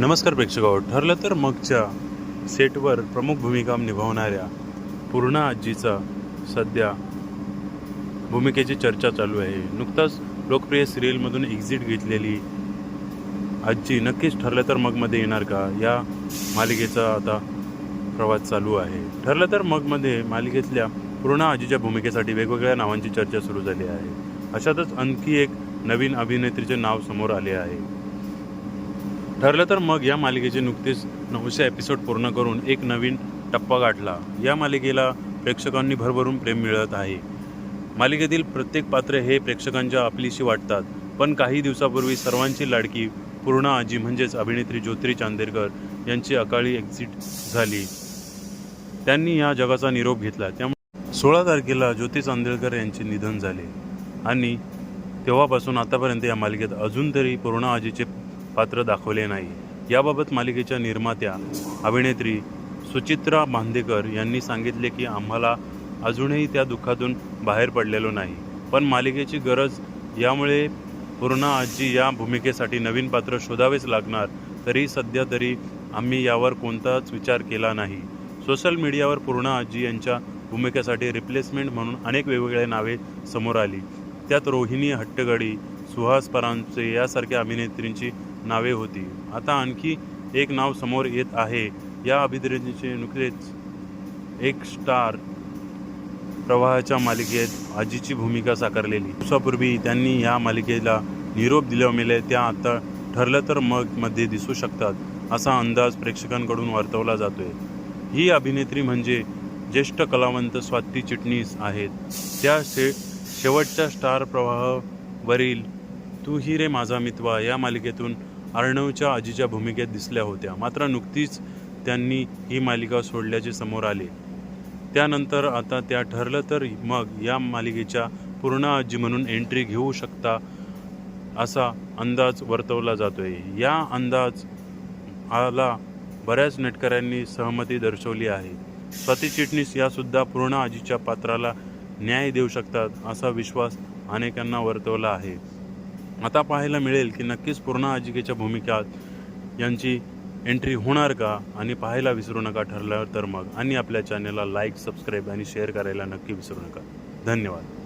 नमस्कार प्रेक्षक ठरलं तर मगच्या सेटवर प्रमुख भूमिका निभावणाऱ्या पूर्णा आजीचा सध्या भूमिकेची चर्चा चालू आहे. नुकताच लोकप्रिय सिरियलमधून एक्झिट घेतलेली आजी नक्कीच ठरलं तर मगमध्ये येणार का? या मालिकेचा आता प्रवास चालू आहे. ठरलं तर मगमध्ये मालिकेतल्या पूर्णा आजीच्या भूमिकेसाठी वेगवेगळ्या नावांची चर्चा सुरू झाली आहे. अशातच आणखी एक नवीन अभिनेत्रीचे नाव समोर आले आहे. ठरलं तर मग या मालिकेचे नुकतेच नऊशे एपिसोड पूर्ण करून एक नवीन टप्पा गाठला. या मालिकेला प्रेक्षकांनी भरभरून प्रेम मिळत आहे. मालिकेतील प्रत्येक पात्र हे प्रेक्षकांच्या आपलीशी वाटतात. पण काही दिवसापूर्वी सर्वांची लाडकी पूर्णा आजी म्हणजेच अभिनेत्री ज्योत्री चांदेरकर यांची अकाळी एक्झिट झाली. त्यांनी या जगाचा निरोप घेतला. त्यामुळे सोळा तारखेला ज्योती चांदेरकर यांचे निधन झाले. आणि तेव्हापासून आतापर्यंत या मालिकेत अजून तरी पूर्णा आजीचे पात्र दाखवले नाही. याबाबत मालिकेच्या निर्मात्या अभिनेत्री सुचित्रा बांदेकर यांनी सांगितले की आम्हाला अजूनही त्या दुःखातून बाहेर पडलेलो नाही. पण मालिकेची गरज यामुळे पूर्णा आजी या भूमिकेसाठी नवीन पात्र शोधावेच लागणार तरी सध्या तरी आम्ही यावर कोणताच विचार केला नाही. सोशल मीडियावर पूर्णा आजी यांच्या भूमिकेसाठी रिप्लेसमेंट म्हणून अनेक वेगवेगळ्या नावे समोर आली. त्यात रोहिणी हट्टगडी सुहास परांचे यासारख्या अभिनेत्रींची नावे होती. आता आणखी एक नाव समोर येत आहे. या अभिनेत्रीचे नुकतेच एक स्टार प्रवाहाच्या मालिकेत आजीची भूमिका साकारलेली. दिवसापूर्वी त्यांनी या मालिकेला निरोप दिल्यामुळे त्या आता ठरलं तर मग मध्ये दिसू शकतात असा अंदाज प्रेक्षकांकडून वर्तवला जातोय. ही अभिनेत्री म्हणजे ज्येष्ठ कलावंत स्वाती चिटणीस आहेत. त्या शे शेवटच्या स्टार प्रवाहावरील तू ही रे माझा मितवा या मालिकेतून अर्णवच्या आजीच्या भूमिकेत दिसल्या होत्या. मात्र नुकतीच त्यांनी ही मालिका सोडल्याचे समोर आले. त्यानंतर आता त्या ठरलं तर मग या मालिकेच्या पूर्ण आजी म्हणून एंट्री घेऊ शकता असा अंदाज वर्तवला जातोय. या अंदाज आला बऱ्याच नेटकऱ्यांनी सहमती दर्शवली आहे. स्वाती चिटणीस यासुद्धा पूर्ण आजीच्या पात्राला न्याय देऊ शकतात असा विश्वास अनेकांना वर्तवला आहे. आता पाहायला मिळेल की नक्कीच पूर्ण आजिकेच्या भूमिकात यांची एंट्री होणार का? आणि पाहायला विसरू नका ठरलं तर मग. आणि आपल्या चॅनलला लाईक सबस्क्राईब आणि शेअर करायला नक्की विसरू नका. धन्यवाद.